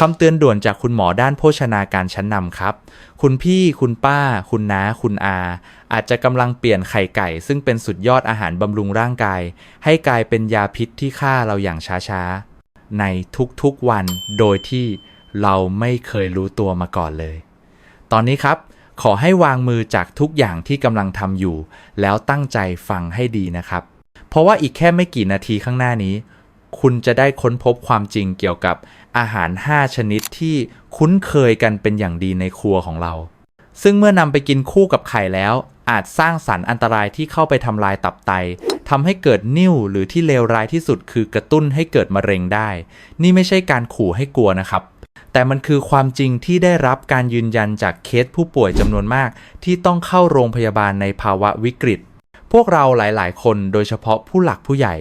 คำเตือนด่วนจากคุณหมอด้านโภชนาการชั้นนำครับ คุณพี่ คุณป้า คุณน้า คุณอา อาจจะกำลังเปลี่ยนไข่ไก่ ซึ่งเป็นสุดยอดอาหารบำรุงร่างกาย ให้กลายเป็นยาพิษที่ฆ่าเราอย่างช้าๆ ในทุกๆวัน โดยที่เราไม่เคยรู้ตัวมาก่อนเลย ตอนนี้ครับขอให้วางมือจากทุกอย่างที่กำลังทำอยู่ แล้วตั้งใจฟังให้ดีนะครับ เพราะว่าอีกแค่ไม่กี่นาทีข้างหน้านี้ คุณจะได้ค้นพบความจริงเกี่ยวกับ อาหาร 5 ชนิดที่คุ้นเคยกันเป็นอย่างดีในครัวของเรา ซึ่งเมื่อนำไปกินคู่กับไข่แล้ว อาจสร้างสารอันตรายที่เข้าไปทำลายตับไตทำให้เกิดนิ่วหรือที่เลวร้ายที่สุดคือกระตุ้นให้เกิดมะเร็งได้ นี่ไม่ใช่การขู่ให้กลัวนะครับ แต่มันคือความจริงที่ได้รับการยืนยันจากเคสผู้ป่วยจำนวนมาก ที่ต้องเข้าโรงพยาบาลในภาวะวิกฤต พวกเราหลาย ๆ คนโดยเฉพาะผู้หลักผู้ใหญ่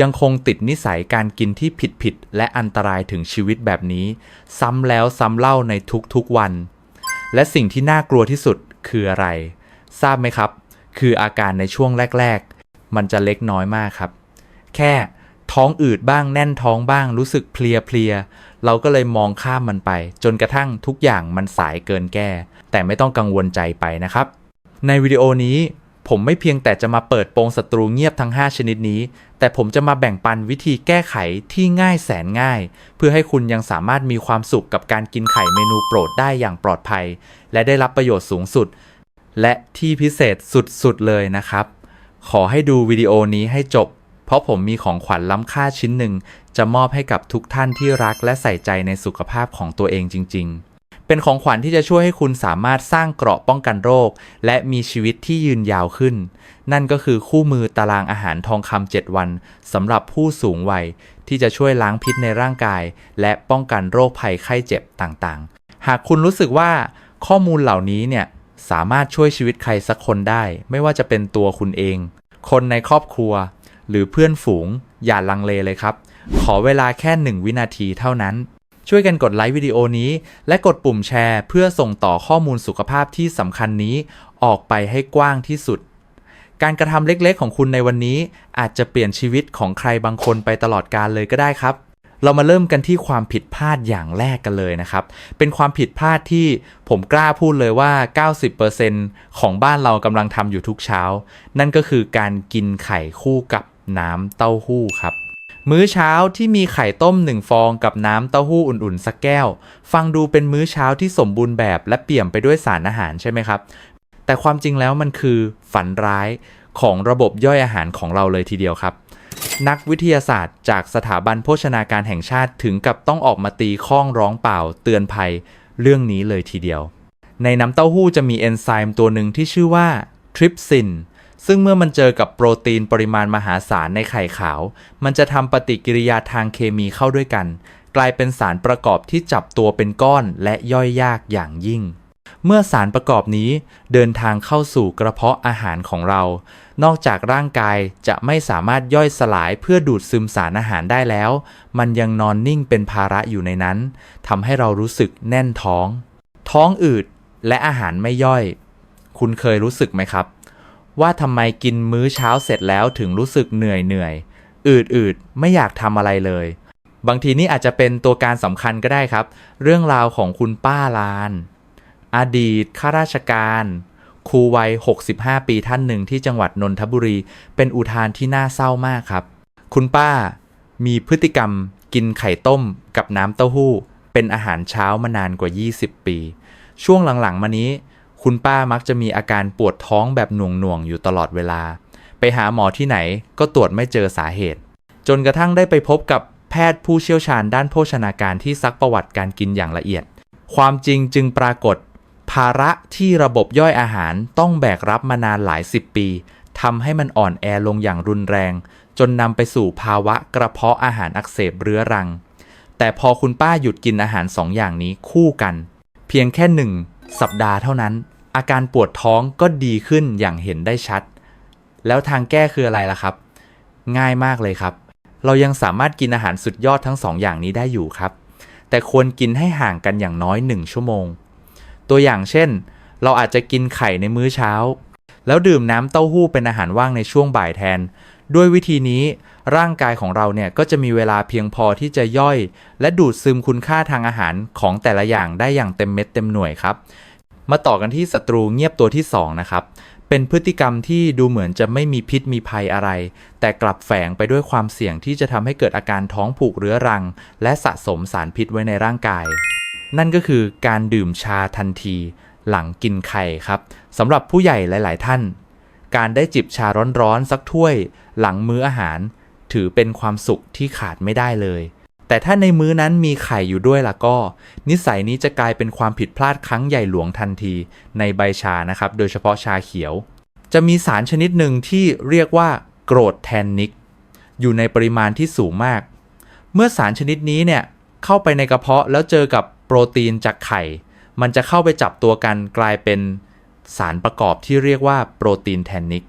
ยังคงติดนิสัยการกินที่ผิดๆและอันตรายถึงชีวิตแบบนี้ ซ้ำแล้วซ้ำเล่าในทุกๆวัน และสิ่งที่น่ากลัวที่สุดคืออะไร ทราบไหมครับ คืออาการในช่วงแรก ๆ มันจะเล็กน้อยมากครับ แค่ท้องอืดบ้างแน่นท้องบ้างรู้สึกเพลียเพลียๆเราก็เลยมองข้ามมันไป จนกระทั่งทุกอย่างมันสายเกินแก้ แต่ไม่ต้องกังวลใจไปนะครับ ในวิดีโอนี้ ผมไม่เพียงแต่จะมาเปิดโปงศัตรูเงียบทั้ง 5 ชนิดนี้ แต่ผมจะมาแบ่งปันวิธีแก้ไขที่ง่ายแสนง่าย เพื่อให้คุณยังสามารถมีความสุขกับการกินไข่เมนูโปรดได้อย่างปลอดภัย และได้รับประโยชน์สูงสุด และที่พิเศษสุดๆเลยนะครับ ขอให้ดูวิดีโอนี้ให้จบ เพราะผมมีของขวัญล้ำค่าชิ้นหนึ่ง จะมอบให้กับทุกท่านที่รักและใส่ใจในสุขภาพของตัวเองจริง ๆ เป็นของขวัญที่จะช่วยให้คุณสามารถสร้างเกราะป้องกันโรค และมีชีวิตที่ยืนยาวขึ้น นั่นก็คือคู่มือตารางอาหารทองคำ7วันสำหรับผู้สูงวัย ที่จะช่วยล้างพิษในร่างกาย และป้องกันโรคภัยไข้เจ็บต่างๆ หากคุณรู้สึกว่าข้อมูลเหล่านี้เนี่ยสามารถช่วยชีวิตใครสักคนได้ ไม่ว่าจะเป็นตัวคุณเอง คนในครอบครัว หรือเพื่อนฝูง อย่าลังเลเลยครับ ขอเวลาแค่หนึ่งวินาทีเท่านั้น ช่วยกันกดไลค์วิดีโอนี้ และกดปุ่มแชร์ เพื่อส่งต่อข้อมูลสุขภาพที่สำคัญนี้ออกไปให้กว้างที่สุด การกระทำเล็กๆ ของคุณในวันนี้ อาจจะเปลี่ยนชีวิตของใครบางคนไปตลอดกาลเลยก็ได้ครับ เรามาเริ่มกันที่ความผิดพลาดอย่างแรกกันเลยนะครับ เป็นความผิดพลาดที่ผมกล้าพูดเลยว่า 90%ของบ้านเรากำลังทำอยู่ทุกเช้า นั่นก็คือการกินไข่คู่กับน้ำเต้าหู้ครับ มื้อเช้าที่มีไข่ต้มหนึ่งฟองกับน้ำเต้าหู้อุ่นๆสักแก้ว ฟังดูเป็นมื้อเช้าที่สมบูรณ์แบบและเปี่ยมไปด้วยสารอาหารใช่ไหมครับ แต่ความจริงแล้วมันคือฝันร้ายของระบบย่อยอาหารของเราเลยทีเดียวครับ นักวิทยาศาสตร์จากสถาบันโภชนาการแห่งชาติถึงกับต้องออกมาตีข้องร้องเปล่า เตือนภัยเรื่องนี้เลยทีเดียว ในน้ำเต้าหู้จะมีเอนไซม์ตัวหนึ่งที่ชื่อว่าทริปซิน ซึ่งเมื่อมันเจอกับโปรตีนปริมาณมหาศาลในไข่ขาว มันจะทำปฏิกิริยาทางเคมีเข้าด้วยกัน กลายเป็นสารประกอบที่จับตัวเป็นก้อนและย่อยยากอย่างยิ่ง เมื่อสารประกอบนี้เดินทางเข้าสู่กระเพาะอาหารของเรา นอกจากร่างกายจะไม่สามารถย่อยสลายเพื่อดูดซึมสารอาหารได้แล้ว มันยังนอนนิ่งเป็นภาระอยู่ในนั้นทำให้เรารู้สึกแน่นท้อง ท้องอืดและอาหารไม่ย่อย คุณเคยรู้สึกไหมครับ ว่าทำไมกินมื้อเช้าเสร็จแล้วถึงรู้สึกเหนื่อยเหนื่อยอืดอืดไม่อยากทำอะไรเลย บางทีนี่อาจจะเป็นตัวการสำคัญก็ได้ครับ เรื่องราวของคุณป้าลาน อดีตข้าราชการครูวัย 65 ปีท่านหนึ่งที่จังหวัดนนทบุรี เป็นอุทานที่น่าเศร้ามากครับ คุณป้ามีพฤติกรรมกินไข่ต้มกับน้ำเต้าหู้ เป็นอาหารเช้ามานานกว่า 20 ปี ช่วงหลังๆ มานี้ คุณป้ามักจะมีอาการปวดท้องแบบหน่วงๆอยู่ตลอดเวลา ไปหาหมอที่ไหนก็ตรวจไม่เจอสาเหตุ จนกระทั่งได้ไปพบกับแพทย์ผู้เชี่ยวชาญด้านโภชนาการที่ซักประวัติการกินอย่างละเอียด ความจริงจึงปรากฏ ภาระที่ระบบย่อยอาหารต้องแบกรับมานานหลายสิบปีทำให้มันอ่อนแอลงอย่างรุนแรง จนนำไปสู่ภาวะกระเพาะอาหารอักเสบเรื้อรัง แต่พอคุณป้าหยุดกินอาหารสองอย่างนี้คู่กัน เพียงแค่หนึ่งสัปดาห์เท่านั้น อาการปวดท้องก็ดีขึ้นอย่างเห็นได้ชัด แล้วทางแก้คืออะไรล่ะครับ ง่ายมากเลยครับ เรายังสามารถกินอาหารสุดยอดทั้งสองอย่างนี้ได้อยู่ครับ แต่ควรกินให้ห่างกันอย่างน้อย 1 ชั่วโมง ตัวอย่างเช่น เราอาจจะกินไข่ในมื้อเช้า แล้วดื่มน้ำเต้าหู้เป็นอาหารว่างในช่วงบ่ายแทน ด้วยวิธีนี้ร่างกายของเราเนี่ยก็จะมีเวลาเพียงพอที่จะย่อย และดูดซึมคุณค่าทางอาหารของแต่ละอย่างได้อย่างเต็มเม็ดเต็มหน่วยครับ มาต่อกันที่ศัตรูเงียบตัวที่2นะครับเป็นพฤติกรรมที่ดูเหมือนจะไม่มีพิษมีภัยอะไร แต่กลับแฝงไปด้วยความเสี่ยงที่จะทำให้เกิดอาการท้องผูกเรื้อรัง และสะสมสารพิษไว้ในร่างกาย นั่นก็คือการดื่มชาทันที หลังกินไข่ครับสำหรับผู้ใหญ่หลาย ๆ ท่าน การได้จิบชาร้อนๆสักถ้วย หลังมื้ออาหาร ถือเป็นความสุขที่ขาดไม่ได้เลย แต่ถ้าในมื้อนั้นมีไข่อยู่ด้วยล่ะก็ นิสัยนี้จะกลายเป็นความผิดพลาดครั้งใหญ่หลวงทันที ในใบชานะครับ โดยเฉพาะชาเขียว จะมีสารชนิดหนึ่งที่เรียกว่าโกรดแทนนิก อยู่ในปริมาณที่สูงมาก เมื่อสารชนิดนี้เนี่ยเข้าไปในกระเพาะแล้วเจอกับโปรตีนจากไข่ มันจะเข้าไปจับตัวกันกลายเป็นสารประกอบที่เรียกว่าโปรตีนแทนนิก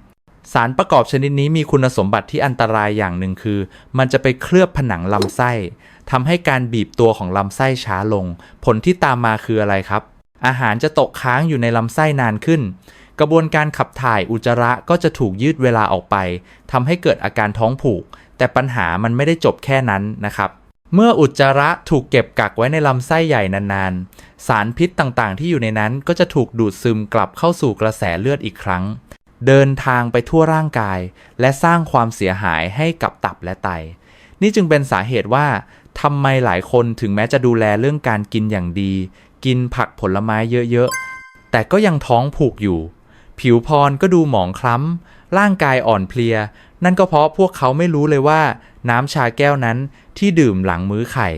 สารประกอบชนิดนี้มีคุณสมบัติที่อันตรายอย่างหนึ่งคือ มันจะไปเคลือบผนังลำไส้ทำให้การบีบตัวของลำไส้ช้าลง ผลที่ตามมาคืออะไรครับ อาหารจะตกค้างอยู่ในลำไส้นานขึ้น กระบวนการขับถ่ายอุจจาระก็จะถูกยืดเวลาออกไปทำให้เกิดอาการท้องผูก แต่ปัญหามันไม่ได้จบแค่นั้นนะครับเมื่ออุจจาระถูกเก็บกักไว้ในลำไส้ใหญ่นานๆ สารพิษต่างๆ ที่อยู่ในนั้นก็จะถูกดูดซึมกลับเข้าสู่กระแสเลือดอีกครั้ง เดินทางไปทั่วร่างกาย และสร้างความเสียหายให้กับตับและไต นี่จึงเป็นสาเหตุว่าทำไมหลายคนถึงแม้จะดูแลเรื่องการกินอย่างดี กินผักผลไม้เยอะๆ แต่ก็ยังท้องผูกอยู่ ผิวพรก็ดูหมองคล้ำ ร่างกายอ่อนเพลีย นั่นก็เพราะพวกเขาไม่รู้เลยว่า น้ำชาแก้วนั้นที่ดื่มหลังมื้อไข่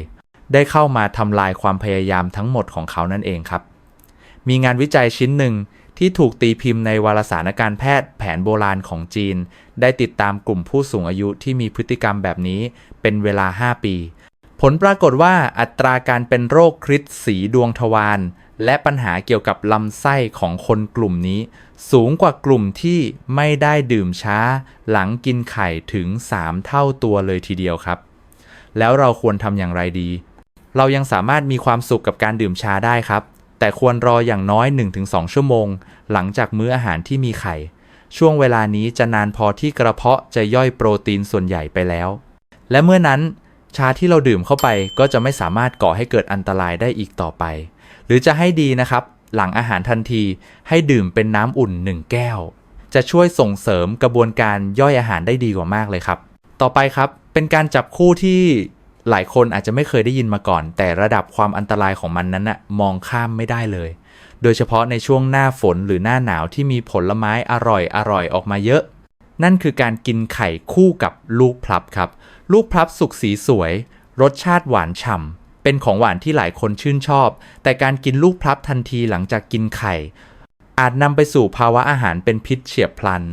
ได้เข้ามาทำลายความพยายามทั้งหมดของเขานั่นเองครับ มีงานวิจัยชิ้นหนึ่ง ที่ถูกตีพิมพ์ในวารสารการแพทย์แผนโบราณของจีน ได้ติดตามกลุ่มผู้สูงอายุที่มีพฤติกรรมแบบนี้เป็นเวลา 5 ปี ผลปรากฏว่าอัตราการเป็นโรคคริสต์สีดวงทวารและปัญหาเกี่ยวกับลำไส้ของคนกลุ่มนี้ สูงกว่ากลุ่มที่ไม่ได้ดื่มช้า หลังกินไข่ถึง 3 เท่าตัวเลยทีเดียวครับ แล้วเราควรทำอย่างไรดี เรายังสามารถมีความสุขกับการดื่มชาได้ครับ แต่ควรรออย่างน้อย 1-2 ชั่วโมง หลังจากมื้ออาหารที่มีไข่ ช่วงเวลานี้จะนานพอที่กระเพาะจะย่อยโปรตีนส่วนใหญ่ไปแล้ว และเมื่อนั้นชาที่เราดื่มเข้าไปก็จะไม่สามารถก่อให้เกิดอันตรายได้อีกต่อไป หรือจะให้ดีนะครับ หลังอาหารทันทีให้ดื่มเป็นน้ำอุ่น 1 แก้ว จะช่วยส่งเสริมกระบวนการย่อยอาหารได้ดีกว่ามากเลยครับ ต่อไปครับ เป็นการจับคู่ที่ หลายคนอาจจะไม่เคยได้ยินมาก่อน แต่ระดับความอันตรายของมันนั้นนะมองข้ามไม่ได้เลย โดยเฉพาะในช่วงหน้าฝนหรือหน้าหนาวที่มีผลไม้อร่อยอร่อยออกมาเยอะ นั่นคือการกินไข่คู่กับลูกพลับครับ ลูกพลับสุกสีสวย รสชาติหวานฉ่ำเป็นของหวานที่หลายคนชื่นชอบ แต่การกินลูกพลับทันทีหลังจากกินไข่ อาจนำไปสู่ภาวะอาหารเป็นพิษเฉียบพลัน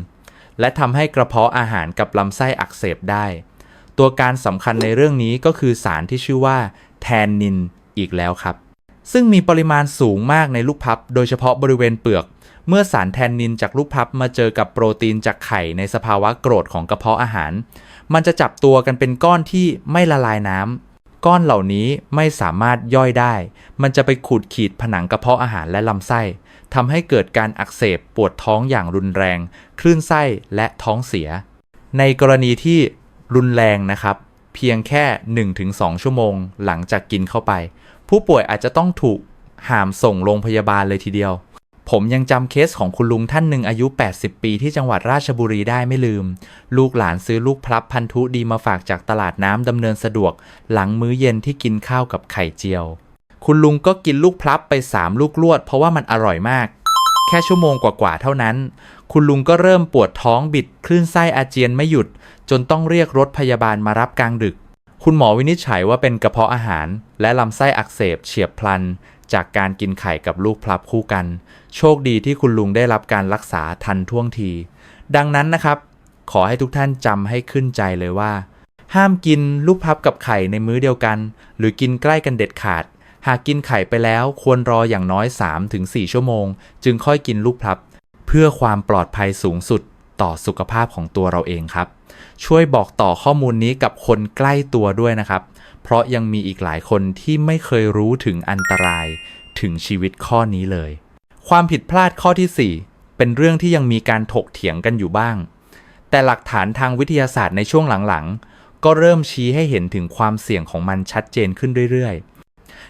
และทำให้กระเพาะอาหารกับลำไส้อักเสบได้ ตัวการสำคัญในเรื่องนี้ก็คือสารที่ชื่อว่าแทนนินอีกแล้วครับ ซึ่งมีปริมาณสูงมากในลูกพับ โดยเฉพาะบริเวณเปลือก เมื่อสารแทนนินจากลูกพับมาเจอกับโปรตีนจากไข่ในสภาวะโกรธของกระเพาะอาหาร มันจะจับตัวกันเป็นก้อนที่ไม่ละลายน้ำก้อนเหล่านี้ไม่สามารถย่อยได้ มันจะไปขูดขีดผนังกระเพาะอาหารและลำไส้ทำให้เกิดการอักเสบปวดท้องอย่างรุนแรง คลื่นไส้และท้องเสีย ในกรณีที่ รุนแรงนะครับ เพียงแค่ 1-2 ชั่วโมงหลังจากกินเข้าไป ผู้ป่วยอาจจะต้องถูกหามส่งโรงพยาบาลเลยทีเดียว ผมยังจำเคสของคุณลุงท่านหนึ่งอายุ 80 ปีที่จังหวัดราชบุรีได้ไม่ลืม ลูกหลานซื้อลูกพลับพันธุดีมาฝากจากตลาดน้ำดำเนินสะดวก หลังมื้อเย็นที่กินข้าวกับไข่เจียว คุณลุงก็กินลูกพลับไป 3 ลูกลวด เพราะว่ามันอร่อยมาก แค่ชั่วโมงกว่าๆเท่านั้น คุณลุงก็เริ่มปวดท้องบิดคลื่นไส้อาเจียนไม่หยุด จนต้องเรียกรถพยาบาลมารับกลางดึก คุณหมอวินิจฉัยว่าเป็นกระเพาะอาหาร และลำไส้อักเสบเฉียบพลัน จากการกินไข่กับลูกพลับคู่กัน โชคดีที่คุณลุงได้รับการรักษาทันท่วงที ดังนั้นนะครับ ขอให้ทุกท่านจำให้ขึ้นใจเลยว่า ห้ามกินลูกพลับกับไข่ในมื้อเดียวกัน หรือกินใกล้กันเด็ดขาด หากกินไข่ไปแล้วควรรออย่างน้อย 3-4 ชั่วโมง จึงค่อยกินลูกพลับ เพื่อความปลอดภัยสูงสุดต่อสุขภาพของตัวเราเองครับ ช่วยบอกต่อข้อมูลนี้กับคนใกล้ตัวด้วยนะครับ เพราะยังมีอีกหลายคนที่ไม่เคยรู้ถึงอันตรายถึงชีวิตข้อนี้เลย ความผิดพลาดข้อที่ 4 เป็นเรื่องที่ยังมีการถกเถียงกันอยู่บ้างแแต่หลักฐานทางวิทยาศาสตร์ในช่วงหลังๆ ก็เริ่มชี้ให้เห็นถึงความเสี่ยงของมันชัดเจนขึ้นเรื่อยๆ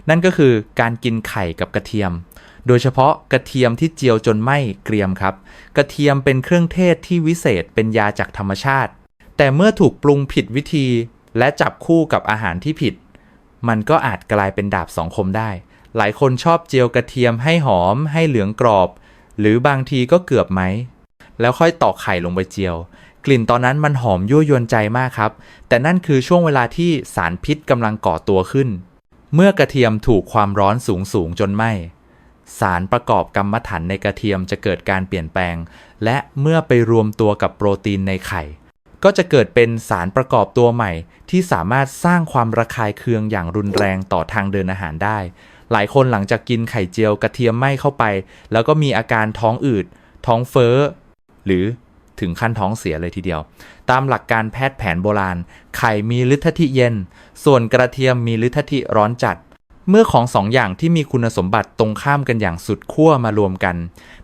นั่นก็คือการกินไข่กับกระเทียม โดยเฉพาะกระเทียมที่เจียวจนไหม้เกรียมครับ กระเทียมเป็นเครื่องเทศที่วิเศษเป็นยาจากธรรมชาติ แต่เมื่อถูกปรุงผิดวิธี และจับคู่กับอาหารที่ผิด มันก็อาจกลายเป็นดาบสองคมได้ หลายคนชอบเจียวกระเทียมให้หอม ให้เหลืองกรอบ หรือบางทีก็เกือบไหม แล้วค่อยตอกไข่ลงไปเจียวกลิ่นตอนนั้นมันหอมยั่วยวนใจมากครับ แต่นั่นคือช่วงเวลาที่สารพิษกำลังก่อตัวขึ้น เมื่อกระเทียมถูกความร้อนสูงสูงจนไหม้สารประกอบกรรมฐานในกระเทียมจะเกิดการเปลี่ยนแปลง และเมื่อไปรวมตัวกับโปรตีนในไข่ ก็จะเกิดเป็นสารประกอบตัวใหม่ ที่สามารถสร้างความระคายเคืองอย่างรุนแรงต่อทางเดินอาหารได้ หลายคนหลังจากกินไข่เจียวกระเทียมไหม้เข้าไป แล้วก็มีอาการท้องอืด ท้องเฟ้อ หรือ ถึงขั้นท้องเสียเลยทีเดียว ตามหลักการแพทย์แผนโบราณ ไข่มีฤทธิ์ที่เย็น ส่วนกระเทียมมีฤทธิ์ที่ร้อนจัด เมื่อของสองอย่างที่มีคุณสมบัติตรงข้ามกันอย่างสุดขั้วมารวมกัน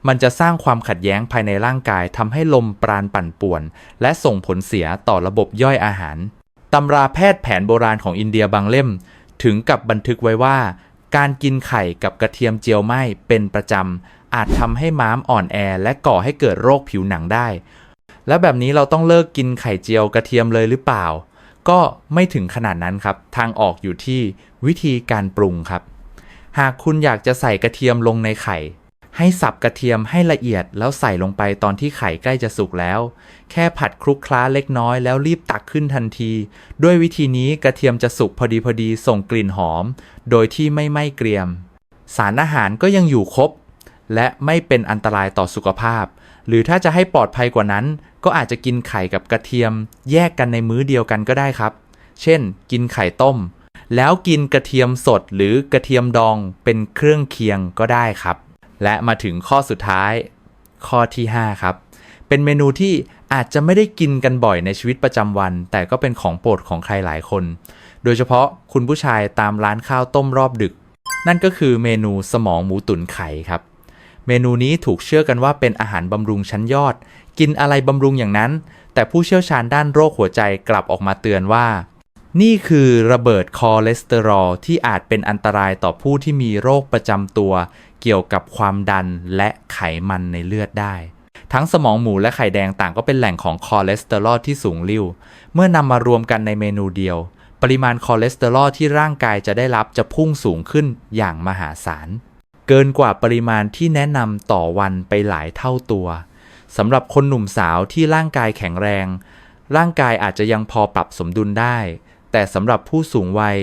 มันจะสร้างความขัดแย้งภายในร่างกายทำให้ลมปราณปั่นป่วน และส่งผลเสียต่อระบบย่อยอาหารตำราแพทย์แผนโบราณของอินเดียบางเล่ม ถึงกับบันทึกไว้ว่า การกินไข่กับกระเทียมเจียวไหม้เป็นประจำอาจทำให้ม้ามอ่อนแอและก่อให้เกิดโรคผิวหนังได้ แล้วแบบนี้เราต้องเลิกกินไข่เจียวกระเทียมเลยหรือเปล่า ก็ไม่ถึงขนาดนั้นครับ ทางออกอยู่ที่วิธีการปรุงครับ หากคุณอยากจะใส่กระเทียมลงในไข่ ให้สับกระเทียมให้ละเอียดแล้วใส่ลงไปตอนที่ไข่ใกล้จะสุกแล้ว แค่ผัดคลุกคล้าเล็กน้อยแล้วรีบตักขึ้นทันที ด้วยวิธีนี้กระเทียมจะสุกพอดีพอดีส่งกลิ่นหอม โดยที่ไม่ไหม้เกรียม สารอาหารก็ยังอยู่ครบและไม่เป็นอันตรายต่อสุขภาพ หรือถ้าจะให้ปลอดภัยกว่านั้น ก็อาจจะกินไข่กับกระเทียม แยกกันในมื้อเดียวกันก็ได้ครับ เช่น กินไข่ต้ม แล้วกินกระเทียมสดหรือกระเทียมดองเป็นเครื่องเคียงก็ได้ครับ และมาถึงข้อสุดท้าย ข้อที่ 5 ครับ เป็นเมนูที่อาจจะไม่ได้กินกันบ่อยในชีวิตประจำวัน แต่ก็เป็นของโปรดของใครหลายคน โดยเฉพาะคุณผู้ชายตามร้านข้าวต้มรอบดึก นั่นก็คือเมนูสมองหมูตุ๋นไข่ครับ เมนูนี้ถูกเชื่อกันว่าเป็นอาหารบำรุงชั้นยอด กินอะไรบำรุงอย่างนั้น แต่ผู้เชี่ยวชาญด้านโรคหัวใจกลับออกมาเตือนว่า นี่คือระเบิดคอเลสเตอรอลที่อาจเป็นอันตรายต่อผู้ที่มีโรคประจำตัว เกี่ยวกับความดันและไขมันในเลือดได้ทั้งสมองหมูและไข่แดงต่างก็เป็นแหล่งของคอเลสเตอรอลที่สูงลิ่ว เมื่อนำมารวมกันในเมนูเดียว ปริมาณคอเลสเตอรอลที่ร่างกายจะได้รับจะพุ่งสูงขึ้นอย่างมหาศาล เกินกว่าปริมาณที่แนะนำต่อวันไปหลายเท่าตัวสำหรับคนหนุ่มสาวที่ร่างกายแข็งแรง ร่างกายอาจจะยังพอปรับสมดุลได้ แต่สำหรับผู้สูงวัย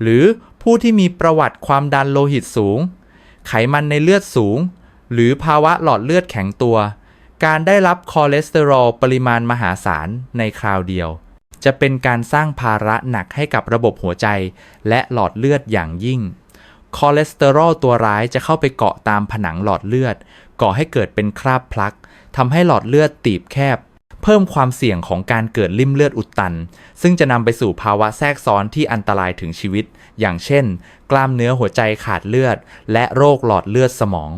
หรือผู้ที่มีประวัติความดันโลหิตสูง ไขมันในเลือดสูง หรือภาวะหลอดเลือดแข็งตัว การได้รับคอเลสเตอรอลปริมาณมหาศาลในคราวเดียว จะเป็นการสร้างภาระหนักให้กับระบบหัวใจและหลอดเลือดอย่างยิ่ง คอเลสเตอรอลตัวร้ายจะเข้าไปเกาะตามผนังหลอดเลือด ก่อให้เกิดเป็นคราบพลักทำให้หลอดเลือดตีบแคบ เพิ่มความเสี่ยงของการเกิดริ่มเลือดอุดตัน ซึ่งจะนำไปสู่ภาวะแทรกซ้อนที่อันตรายถึงชีวิต อย่างเช่น กล้ามเนื้อหัวใจขาดเลือด และโรคหลอดเลือดสมอง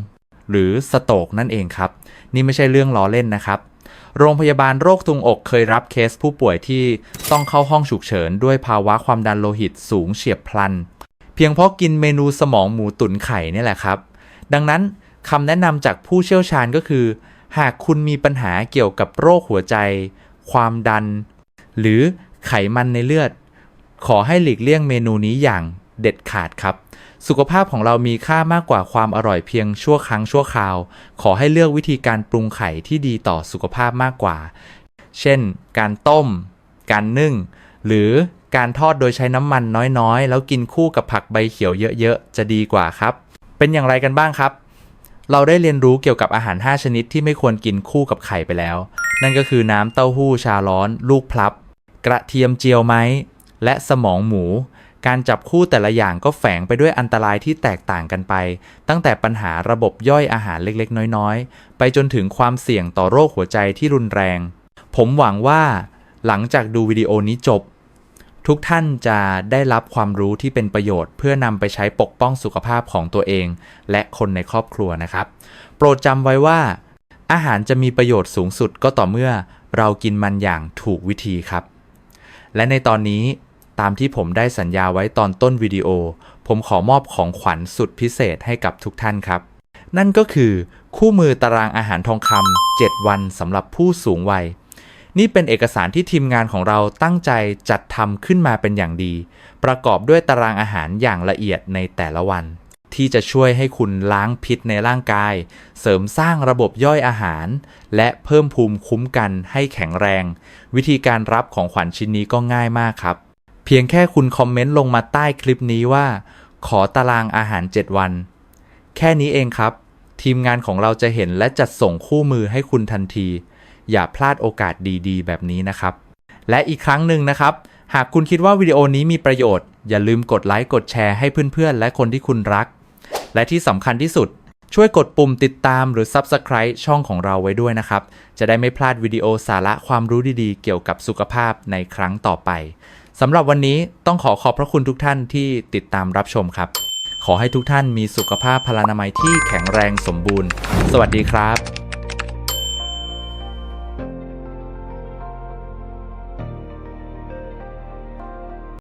หรือสโตกนั่นเองครับ นี่ไม่ใช่เรื่องล้อเล่นนะครับโรงพยาบาลโรคทุงอกเคยรับเคสผู้ป่วยที่ต้องเข้าห้องฉุกเฉิน ด้วยภาวะความดันโลหิตสูงเฉียบพลัน พียงเพราะกินเมนูสมองหมูตุ๋นไข่นี่แหละครับ ดังนั้นคำแนะนำจากผู้เชี่ยวชาญก็คือ หากคุณมีปัญหาเกี่ยวกับโรคหัวใจ ความดัน หรือไขมันในเลือด ขอให้หลีกเลี่ยงเมนูนี้อย่างเด็ดขาดครับ สุขภาพของเรามีค่ามากกว่าความอร่อยเพียงชั่วครั้งชั่วคราว ขอให้เลือกวิธีการปรุงไข่ที่ดีต่อสุขภาพมากกว่า เช่น การต้ม การนึ่ง หรือ การทอดโดยใช้น้ำมันน้อยๆ แล้วกินคู่กับผักใบเขียวเยอะๆ จะดีกว่าครับ เป็นอย่างไรกันบ้างครับ เราได้เรียนรู้เกี่ยวกับอาหาร 5 ชนิดที่ไม่ควรกินคู่กับไข่ไปแล้ว นั่นก็คือน้ำเต้าหู้ชาร้อน ลูกพลับ กระเทียมเจียวไหม และสมองหมู การจับคู่แต่ละอย่างก็แฝงไปด้วยอันตรายที่แตกต่างกันไป ตั้งแต่ปัญหาระบบย่อยอาหารเล็กๆ น้อยๆ ไปจนถึงความเสี่ยงต่อโรคหัวใจที่รุนแรง ผมหวังว่า หลังจากดูวิดีโอนี้จบ ทุกท่านจะได้รับความรู้ที่เป็นประโยชน์ เพื่อนำไปใช้ปกป้องสุขภาพของตัวเอง และคนในครอบครัวนะครับ โปรดจำไว้ว่า อาหารจะมีประโยชน์สูงสุดก็ต่อเมื่อเรากินมันอย่างถูกวิธีครับ และในตอนนี้ตามที่ผมได้สัญญาไว้ตอนต้นวิดีโอ ผมขอมอบของขวัญสุดพิเศษให้กับทุกท่านครับ นั่นก็คือคู่มือตารางอาหารทองคำ7วันสำหรับผู้สูงวัย นี่เป็นเอกสารที่ทีมงานของเราตั้งใจจัดทำขึ้นมาเป็นอย่างดี ประกอบด้วยตารางอาหารอย่างละเอียดในแต่ละวัน ที่จะช่วยให้คุณล้างพิษในร่างกาย เสริมสร้างระบบย่อยอาหาร และเพิ่มภูมิคุ้มกันให้แข็งแรง วิธีการรับของขวัญชิ้นนี้ก็ง่ายมากครับ เพียงแค่คุณคอมเมนต์ลงมาใต้คลิปนี้ว่า ขอตารางอาหาร 7 วัน แค่นี้เองครับ ทีมงานของเราจะเห็นและจัดส่งคู่มือให้คุณทันที อย่าพลาดโอกาสดีๆ แบบนี้นะครับ และอีกครั้งหนึ่งนะครับ หากคุณคิดว่าวิดีโอนี้มีประโยชน์ อย่าลืมกดไลค์กดแชร์ให้เพื่อนๆ และคนที่คุณรัก และที่สำคัญที่สุด ช่วยกดปุ่มติดตามหรือ Subscribe ช่องของเราไว้ด้วยนะครับ จะได้ไม่พลาดวิดีโอสาระความรู้ดีๆ เกี่ยวกับสุขภาพในครั้งต่อไปสำหรับวันนี้ต้องขอขอบพระคุณทุกท่านที่ติดตามรับชมครับ ขอให้ทุกท่านมีสุขภาพพลานามัยที่แข็งแรงสมบูรณ์ สวัสดีครับ